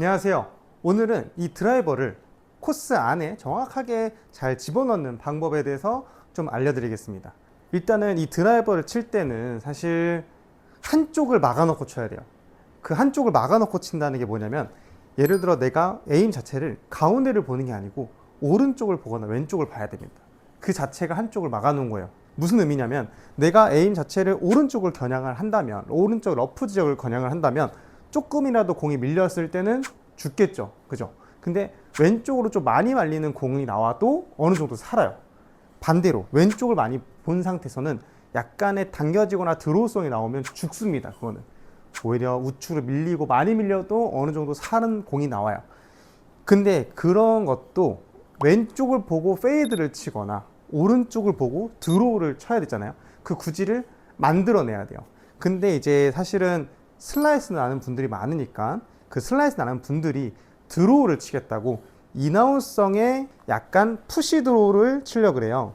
안녕하세요. 오늘은 이 드라이버를 코스 안에 정확하게 잘 집어넣는 방법에 대해서 좀 알려드리겠습니다. 일단은 이 드라이버를 칠 때는 사실 한쪽을 막아놓고 쳐야 돼요. 그 한쪽을 막아놓고 친다는 게 뭐냐면 예를 들어 내가 에임 자체를 가운데를 보는 게 아니고 오른쪽을 보거나 왼쪽을 봐야 됩니다. 그 자체가 한쪽을 막아놓은 거예요. 무슨 의미냐면 내가 에임 자체를 오른쪽을 겨냥을 한다면 오른쪽 러프 지역을 겨냥을 한다면 조금이라도 공이 밀렸을 때는 죽겠죠. 그죠? 근데 왼쪽으로 좀 많이 말리는 공이 나와도 어느 정도 살아요. 반대로 왼쪽을 많이 본 상태에서는 약간의 당겨지거나 드로우성이 나오면 죽습니다. 그거는 오히려 우측으로 밀리고 많이 밀려도 어느 정도 사는 공이 나와요. 근데 그런 것도 왼쪽을 보고 페이드를 치거나 오른쪽을 보고 드로우를 쳐야 되잖아요. 그 구질을 만들어내야 돼요. 근데 이제 사실은 슬라이스 나는 분들이 많으니까 그 슬라이스 나는 분들이 드로우를 치겠다고 이나운성의 약간 푸시 드로우를 치려고 그래요.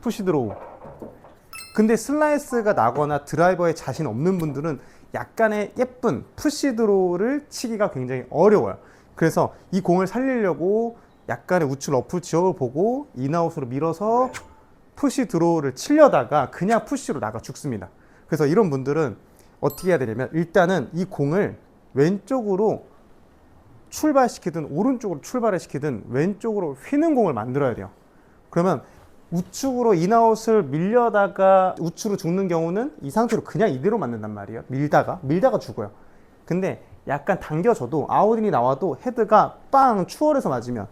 푸시 드로우. 근데 슬라이스가 나거나 드라이버에 자신 없는 분들은 약간의 예쁜 푸시 드로우를 치기가 굉장히 어려워요. 그래서 이 공을 살리려고 약간의 우측 러프 지역을 보고 인아웃으로 밀어서 푸시 드로우를 치려다가 그냥 푸시로 나가 죽습니다. 그래서 이런 분들은 어떻게 해야 되냐면 일단은 이 공을 왼쪽으로 출발시키든 오른쪽으로 출발을 시키든 왼쪽으로 휘는 공을 만들어야 돼요. 그러면 우측으로 인아웃을 밀려다가 우측으로 죽는 경우는 이 상태로 그냥 이대로 맞는단 말이에요. 밀다가 밀다가 죽어요. 근데 약간 당겨져도 아웃인이 나와도 헤드가 빵 추월해서 맞으면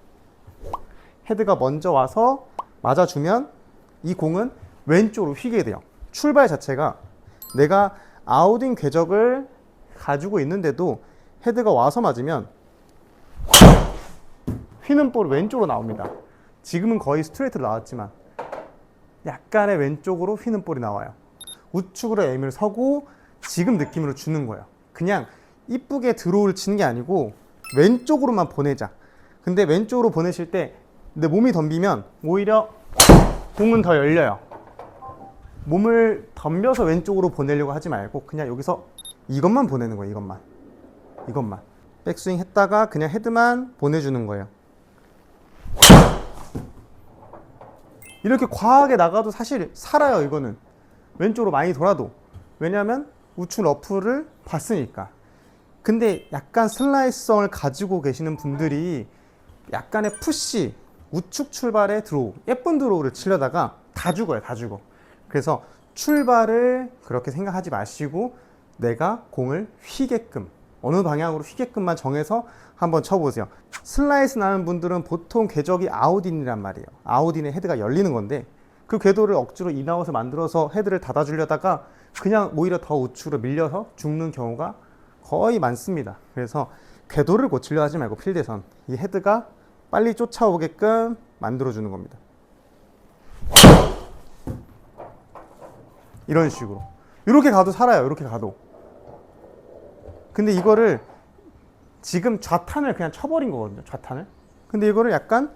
헤드가 먼저 와서 맞아주면 이 공은 왼쪽으로 휘게 돼요. 출발 자체가 내가 아웃인 궤적을 가지고 있는데도 헤드가 와서 맞으면 휘는 볼이 왼쪽으로 나옵니다. 지금은 거의 스트레이트로 나왔지만 약간의 왼쪽으로 휘는 볼이 나와요. 우측으로 에임을 서고 지금 느낌으로 주는 거예요. 그냥 이쁘게 드로우를 치는 게 아니고 왼쪽으로만 보내자. 근데 왼쪽으로 보내실 때 내 몸이 덤비면 오히려 공은 더 열려요. 몸을 덤벼서 왼쪽으로 보내려고 하지 말고 그냥 여기서 이것만 보내는 거예요. 이것만. 이것만. 백스윙 했다가 그냥 헤드만 보내주는 거예요. 이렇게 과하게 나가도 사실 살아요. 이거는 왼쪽으로 많이 돌아도 왜냐하면 우측 러프를 봤으니까. 근데 약간 슬라이스성을 가지고 계시는 분들이 약간의 푸시 우측 출발에 드로우 예쁜 드로우를 치려다가 다 죽어요. 다 죽어. 그래서 출발을 그렇게 생각하지 마시고 내가 공을 휘게끔 어느 방향으로 휘게끔만 정해서 한번 쳐보세요. 슬라이스 나는 분들은 보통 궤적이 아웃인이란 말이에요. 아웃인의 헤드가 열리는 건데 그 궤도를 억지로 인아웃을 만들어서 헤드를 닫아주려다가 그냥 오히려 더 우측으로 밀려서 죽는 경우가 거의 많습니다. 그래서 궤도를 고치려 하지 말고 필드에선 이 헤드가 빨리 쫓아오게끔 만들어주는 겁니다. 이런 식으로. 이렇게 가도 살아요. 이렇게 가도. 근데 이거를 지금 좌탄을 그냥 쳐버린 거거든요. 좌탄을. 근데 이거를 약간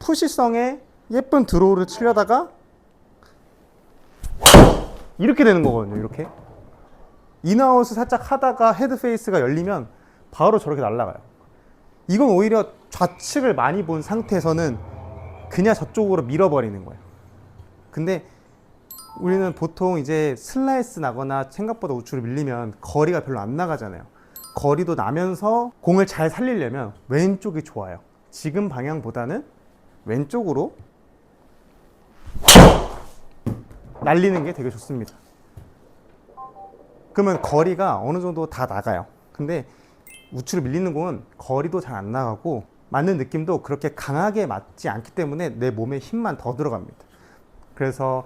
푸시성의 예쁜 드로우를 치려다가 이렇게 되는 거거든요. 이렇게. 인아웃을 살짝 하다가 헤드 페이스가 열리면 바로 저렇게 날아가요. 이건 오히려 좌측을 많이 본 상태에서는 그냥 저쪽으로 밀어버리는 거예요. 근데 우리는 보통 이제 슬라이스 나거나 생각보다 우측으로 밀리면 거리가 별로 안 나가잖아요. 거리도 나면서 공을 잘 살리려면 왼쪽이 좋아요. 지금 방향보다는 왼쪽으로 날리는 게 되게 좋습니다. 그러면 거리가 어느 정도 다 나가요. 근데 우측으로 밀리는 공은 거리도 잘 안 나가고 맞는 느낌도 그렇게 강하게 맞지 않기 때문에 내 몸에 힘만 더 들어갑니다. 그래서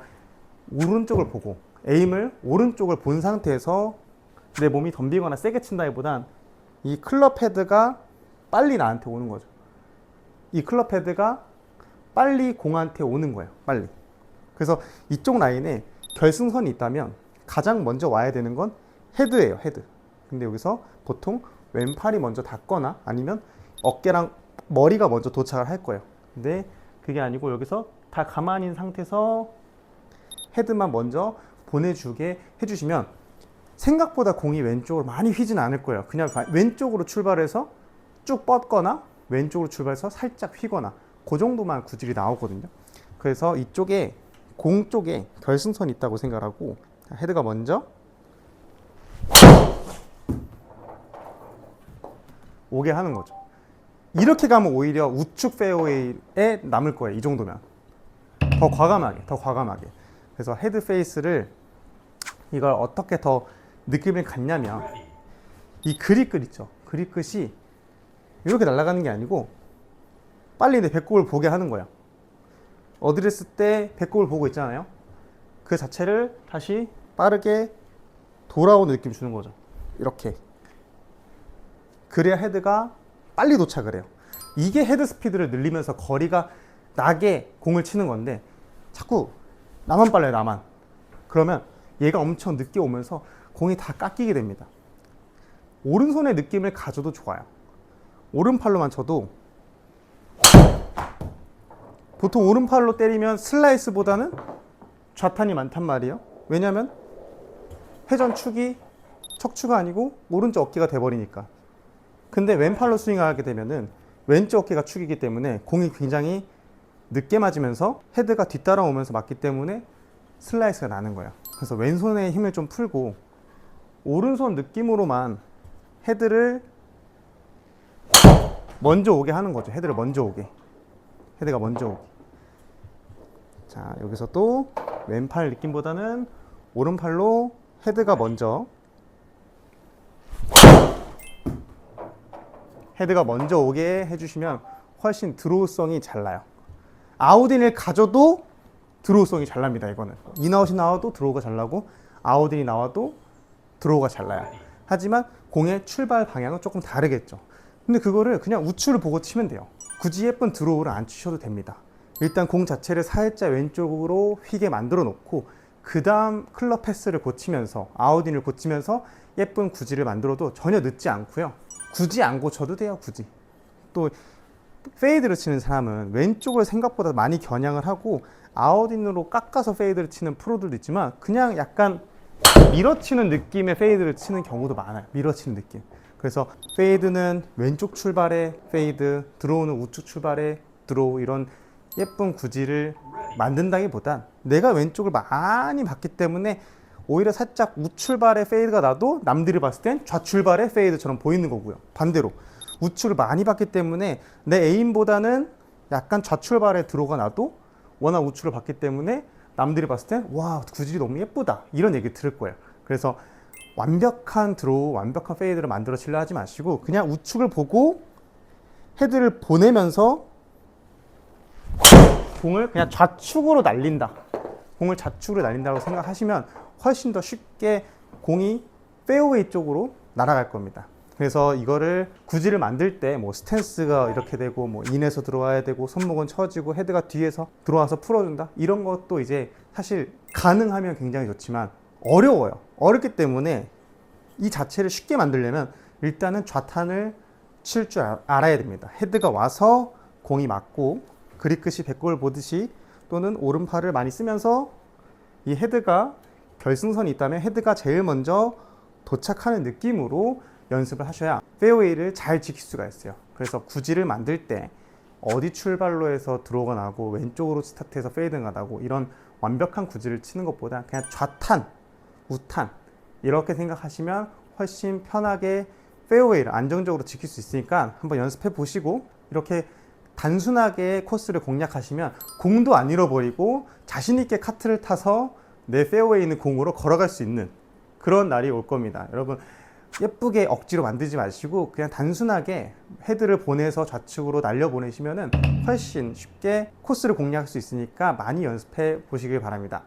오른쪽을 보고 에임을 오른쪽을 본 상태에서 내 몸이 덤비거나 세게 친다기보단 이 클럽 헤드가 빨리 나한테 오는 거죠. 이 클럽 헤드가 빨리 공한테 오는 거예요. 빨리. 그래서 이쪽 라인에 결승선이 있다면 가장 먼저 와야 되는 건 헤드예요. 헤드. 근데 여기서 보통 왼팔이 먼저 닿거나 아니면 어깨랑 머리가 먼저 도착을 할 거예요. 근데 그게 아니고 여기서 다 가만히 있는 상태에서 헤드만 먼저 보내주게 해주시면 생각보다 공이 왼쪽으로 많이 휘진 않을 거예요. 그냥 가- 왼쪽으로 출발해서 쭉 뻗거나 왼쪽으로 출발해서 살짝 휘거나 그 정도만 구질이 나오거든요. 그래서 이쪽에 공 쪽에 결승선이 있다고 생각하고 자, 헤드가 먼저 오게 하는 거죠. 이렇게 가면 오히려 우측 페어웨이에 남을 거예요. 이 정도면 더 과감하게, 더 과감하게. 그래서 헤드 페이스를 이걸 어떻게 더 느낌을 갖냐면 이 그립끝 있죠. 그립끝이 이렇게 날아가는 게 아니고 빨리 내 배꼽을 보게 하는 거야. 어드레스 때 배꼽을 보고 있잖아요. 그 자체를 다시 빠르게 돌아오는 느낌 주는 거죠. 이렇게. 그래야 헤드가 빨리 도착을 해요. 이게 헤드 스피드를 늘리면서 거리가 나게 공을 치는 건데 자꾸 나만 빨라요, 나만. 그러면 얘가 엄청 늦게 오면서 공이 다 깎이게 됩니다. 오른손의 느낌을 가져도 좋아요. 오른팔로만 쳐도 보통 오른팔로 때리면 슬라이스보다는 좌탄이 많단 말이에요. 왜냐하면 회전 축이 척추가 아니고 오른쪽 어깨가 돼버리니까. 근데 왼팔로 스윙하게 되면은 왼쪽 어깨가 축이기 때문에 공이 굉장히 늦게 맞으면서 헤드가 뒤따라오면서 맞기 때문에 슬라이스가 나는 거예요. 그래서 왼손에 힘을 좀 풀고 오른손 느낌으로만 헤드를 먼저 오게 하는 거죠. 헤드를 먼저 오게. 헤드가 먼저 오게. 자, 여기서 또 왼팔 느낌보다는 오른팔로 헤드가 먼저 헤드가 먼저 오게 해주시면 훨씬 드로우성이 잘 나요. 아웃인을 가져도 드로우성이 잘 납니다. 이거는 인아웃이 나와도 드로우가 잘 나고 아웃인이 나와도 드로우가 잘 나요. 하지만 공의 출발 방향은 조금 다르겠죠. 근데 그거를 그냥 우측을 보고 치면 돼요. 굳이 예쁜 드로우를 안 치셔도 됩니다. 일단 공 자체를 살짝 왼쪽으로 휘게 만들어 놓고 그 다음 클럽 패스를 고치면서 아웃인을 고치면서 예쁜 구질을 만들어도 전혀 늦지 않고요. 굳이 안 고쳐도 돼요. 굳이. 또 페이드를 치는 사람은 왼쪽을 생각보다 많이 겨냥을 하고 아웃인으로 깎아서 페이드를 치는 프로들도 있지만 그냥 약간 밀어치는 느낌의 페이드를 치는 경우도 많아요. 밀어치는 느낌. 그래서 페이드는 왼쪽 출발에 페이드, 드로우는 우측 출발에 드로우 이런 예쁜 구질을 만든다기보단 내가 왼쪽을 많이 봤기 때문에 오히려 살짝 우출발의 페이드가 나도 남들이 봤을 땐 좌출발의 페이드처럼 보이는 거고요. 반대로 우측을 많이 봤기 때문에 내 에임보다는 약간 좌출발의 드로우가 나도 워낙 우측을 봤기 때문에 남들이 봤을 땐 와 구질이 너무 예쁘다 이런 얘기 들을 거예요. 그래서 완벽한 드로우, 완벽한 페이드를 만들어 치려 하지 마시고 그냥 우측을 보고 헤드를 보내면서 공을 그냥 좌측으로 날린다. 공을 좌측으로 날린다고 생각하시면 훨씬 더 쉽게 공이 페어웨이 쪽으로 날아갈 겁니다. 그래서 이거를 구질을 만들 때 뭐 스탠스가 이렇게 되고 뭐 인에서 들어와야 되고 손목은 처지고 헤드가 뒤에서 들어와서 풀어준다 이런 것도 이제 사실 가능하면 굉장히 좋지만 어려워요. 어렵기 때문에 이 자체를 쉽게 만들려면 일단은 좌탄을 칠 줄 알아야 됩니다. 헤드가 와서 공이 맞고 그립 끝이 배꼽을 보듯이 또는 오른팔을 많이 쓰면서 이 헤드가 결승선이 있다면 헤드가 제일 먼저 도착하는 느낌으로 연습을 하셔야 페어웨이를 잘 지킬 수가 있어요. 그래서 구질을 만들 때 어디 출발로 해서 들어오가 나고 왼쪽으로 스타트해서 페이드가 나고 이런 완벽한 구질을 치는 것보다 그냥 좌탄, 우탄 이렇게 생각하시면 훨씬 편하게 페어웨이를 안정적으로 지킬 수 있으니까 한번 연습해 보시고 이렇게 단순하게 코스를 공략하시면 공도 안 잃어버리고 자신 있게 카트를 타서 내 페어웨이 있는 공으로 걸어갈 수 있는 그런 날이 올 겁니다. 여러분 예쁘게 억지로 만들지 마시고 그냥 단순하게 헤드를 보내서 좌측으로 날려 보내시면은 훨씬 쉽게 코스를 공략할 수 있으니까 많이 연습해 보시길 바랍니다.